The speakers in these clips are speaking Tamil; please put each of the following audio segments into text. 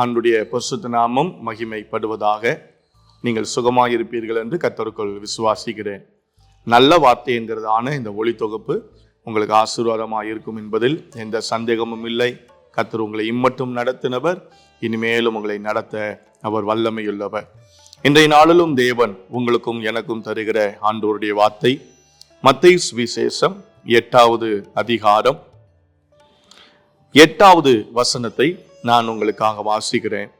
ஆண்டுடைய பரிசுத்த நாமம் மகிமைப்படுவதாக நீங்கள் சுகமாக இருப்பீர்கள் என்று கத்தருக்குள் விசுவாசிக்கிறேன். நல்ல வார்த்தைங்கிறதான இந்த ஒளி தொகுப்பு உங்களுக்கு ஆசீர்வாதமாக இருக்கும் என்பதில் எந்த சந்தேகமும் இல்லை. கத்தர் உங்களை இம்மட்டும் நடத்தினவர் இனிமேலும் உங்களை நடத்த அவர் வல்லமையுள்ளவர். இன்றைய நாளிலும் தேவன் உங்களுக்கும் எனக்கும் தருகிற ஆண்டோருடைய வார்த்தை மத்திய சுவிசேஷம் எட்டாவது அதிகாரம் எட்டாவது வசனத்தை நான் உங்களுக்காக வாசிக்கிறேன்.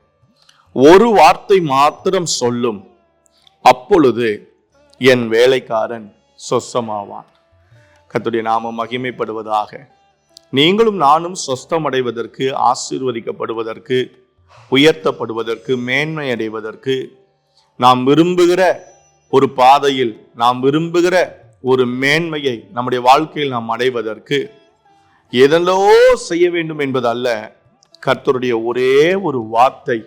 ஒரு வார்த்தை மாத்திரம் சொல்லும். அப்பொழுது என் வேலைக்காரன் சொஸ்தமாவான் கத்துடைய நாமம் மகிமைப்படுவதாக. நீங்களும் நானும் சொஸ்தமடைவதற்கு ஆசீர்வதிக்கப்படுவதற்கு உயர்த்தப்படுவதற்கு மேன்மை அடைவதற்கு நாம் விரும்புகிற ஒரு பாதையில் நாம் விரும்புகிற ஒரு மேன்மையை நம்முடைய வாழ்க்கையில் நாம் அடைவதற்கு எதெல்லோ செய்ய வேண்டும் என்பதல்ல. கர்த்தருடைய ஒரே ஒரு வார்த்தை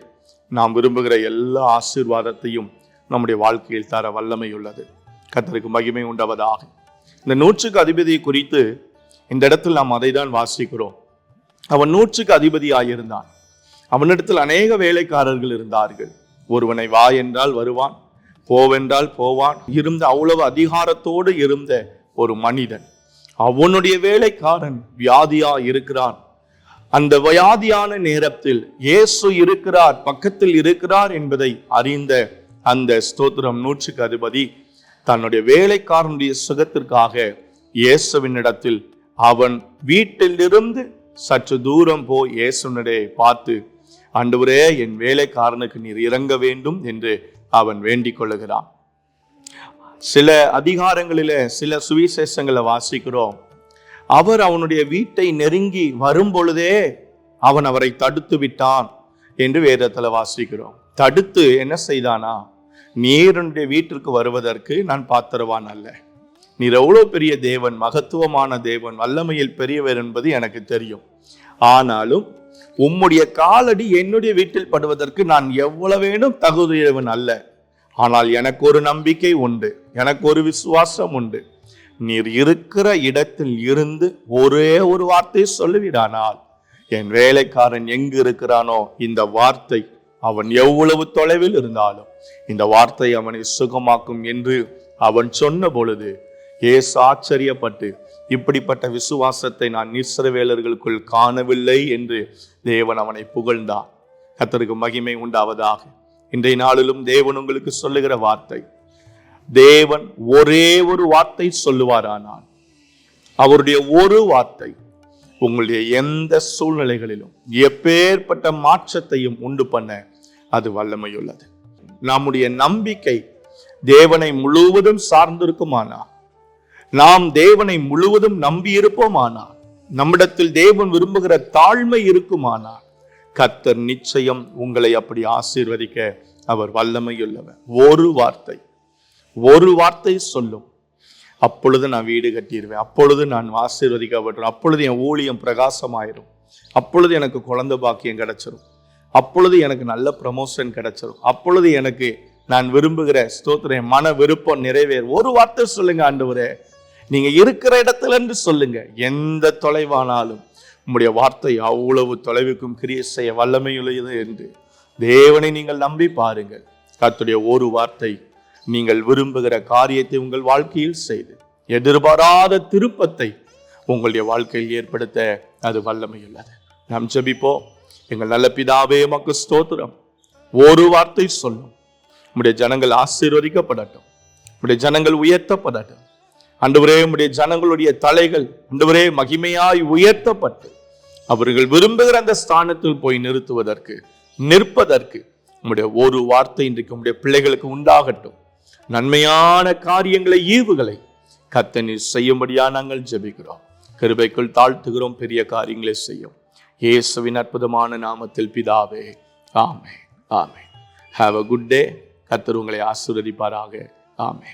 நாம் விரும்புகிற எல்லா ஆசீர்வாதத்தையும் நம்முடைய வாழ்க்கையில் தர வல்லமை உள்ளது. கர்த்தருக்கு மகிமை உண்டவதாக. இந்த நூற்றுக்கு அதிபதியை குறித்து இந்த இடத்தில் நாம் அதை தான் வாசிக்கிறோம். அவன் நூற்றுக்கு அதிபதியாயிருந்தான். அவனிடத்தில் அநேக வேலைக்காரர்கள் இருந்தார்கள். ஒருவனை வா என்றால் வருவான் போவென்றால் போவான். இருந்த அவ்வளவு அதிகாரத்தோடு இருந்த ஒரு மனிதன். அவனுடைய வேலைக்காரன் வியாதியா இருக்கிறான் அந்த வியாதியான நேரத்தில் இயேசு இருக்கிறார் பக்கத்தில் இருக்கிறார் என்பதை அறிந்த அந்த ஸ்தோத்திரம் நூற்றுக்கு அதிபதி தன்னுடைய வேலைக்காரனுடைய சுகத்திற்காக இயேசுவினிடத்தில் அவன் வீட்டிலிருந்து சற்று தூரம் போய் இயேசுனிடையே பார்த்து ஆண்டவரே என் வேலைக்காரனுக்கு நீர் இறங்க வேண்டும் என்று அவன் வேண்டிக் கொள்ளுகிறான். சில அதிகாரங்களில சில சுவிசேஷங்களை வாசிக்கிறோம். அவர் அவனுடைய வீட்டை நெருங்கி வரும் பொழுதே அவன் அவரை தடுத்து விட்டான் என்று வேதத்தில் வாசிக்கிறோம். தடுத்து என்ன செய்தானா? நீருடைய வீட்டிற்கு வருவதற்கு நான் பாத்திரவான் அல்ல. நீர் எவ்வளோ பெரிய தேவன் மகத்துவமான தேவன் வல்லமையில் பெரியவர் என்பது எனக்கு தெரியும். ஆனாலும் உம்முடைய காலடி என்னுடைய வீட்டில் படுவதற்கு நான் எவ்வளவேனும் தகுதியவன் அல்ல. ஆனால் எனக்கு ஒரு நம்பிக்கை உண்டு. எனக்கு ஒரு விசுவாசம் உண்டு. நீர் இருக்கிற இடத்தில் இருந்து ஒரே ஒரு வார்த்தை சொல்லுவிடானால் என் வேலைக்காரன் எங்கு இருக்கிறானோ? இந்த வார்த்தை அவன் எவ்வளவு தொலைவில் இருந்தாலும் இந்த வார்த்தை அவனை சுகமாக்கும் என்று அவன் சொன்ன பொழுது ஏசு ஆச்சரியப்பட்டு இப்படிப்பட்ட விசுவாசத்தை நான் இஸ்ரவேலர்களுக்குள் காணவில்லை என்று தேவன் அவனை புகழ்ந்தான் கத்தருக்கு மகிமை உண்டாவதாக. இன்றைய நாளிலும் தேவன் உங்களுக்கு சொல்லுகிற வார்த்தை தேவன் ஒரே ஒரு வார்த்தை சொல்லுவாரானால் அவருடைய ஒரு வார்த்தை உங்களுடைய எந்த சூழ்நிலைகளிலும் எப்பேற்பட்ட மாற்றத்தையும் உண்டு பண்ண அது வல்லமையுள்ளது. நம்முடைய நம்பிக்கை தேவனை முழுவதும் சார்ந்திருக்குமானா? நாம் தேவனை முழுவதும் நம்பி நம்மிடத்தில் தேவன் விரும்புகிற தாழ்மை இருக்குமானா? கத்தர் நிச்சயம் உங்களை அப்படி ஆசீர்வதிக்க அவர் வல்லமையுள்ளவர். ஒரு வார்த்தை. ஒரு வார்த்தை சொல்லும். அப்பொழுது நான் வீடு கட்டிடுவேன். அப்பொழுது நான் ஆசீர்வதிக்கப்பட்டுரும் அப்பொழுது என் ஊழியம் பிரகாசமாயிரும். அப்பொழுது எனக்கு குழந்தை பாக்கியம் கிடைச்சிரும். அப்பொழுது எனக்கு நல்ல ப்ரமோஷன் கிடைச்சிரும். அப்பொழுது எனக்கு நான் விரும்புகிற ஸ்தோத்திரம் மன விருப்பம் நிறைவேறும். ஒரு வார்த்தை சொல்லுங்க ஆண்டவரே. நீங்க இருக்கிற இடத்துல இருந்து சொல்லுங்க. எந்த தொலைவானாலும் உங்களுடைய வார்த்தை அவ்வளவு தொலைவுக்கும் கிரியை செய்ய வல்லமையுள்ளது என்று. தேவனை நீங்கள் நம்பி பாருங்கள். கத்துடைய ஒரு வார்த்தை நீங்கள் விரும்புகிற காரியத்தை உங்கள் வாழ்க்கையில் செய்து எதிர்பாராத திருப்பத்தை உங்களுடைய வாழ்க்கையில் ஏற்படுத்த அது வல்லமையுள்ளது. நாம் ஜபிப்போம். எங்கள் நல்ல பிதாவே மக்கு ஸ்தோத்திரம். ஒரு வார்த்தை சொல்லும். உடைய ஜனங்கள் ஆசீர்வதிக்கப்படட்டும். உம்முடைய ஜனங்கள் உயர்த்தப்படட்டும். அன்றுவரே உடைய ஜனங்களுடைய தலைகள் அன்றுவரே மகிமையாய் உயர்த்தப்பட்டு அவர்கள் விரும்புகிற அந்த ஸ்தானத்தில் போய் நிறுத்துவதற்கு நிற்பதற்கு உம்முடைய ஒரு வார்த்தை இன்றைக்கு நம்முடைய பிள்ளைகளுக்கு உண்டாகட்டும். நன்மையான காரியங்களை ஈவுகளை கத்தனி செய்யும்படியா நாங்கள் ஜெபிக்கிறோம். கிருபைக்குள் தாழ்த்துகிறோம் பெரிய காரியங்களை செய்யும். இயேசுவின் அற்புதமான நாமத்தில் பிதாவே ஆமே ஆமே ஹாவ் அ குட் டே கத்தர் உங்களை ஆசீர்வதிப்பாராக. ஆமே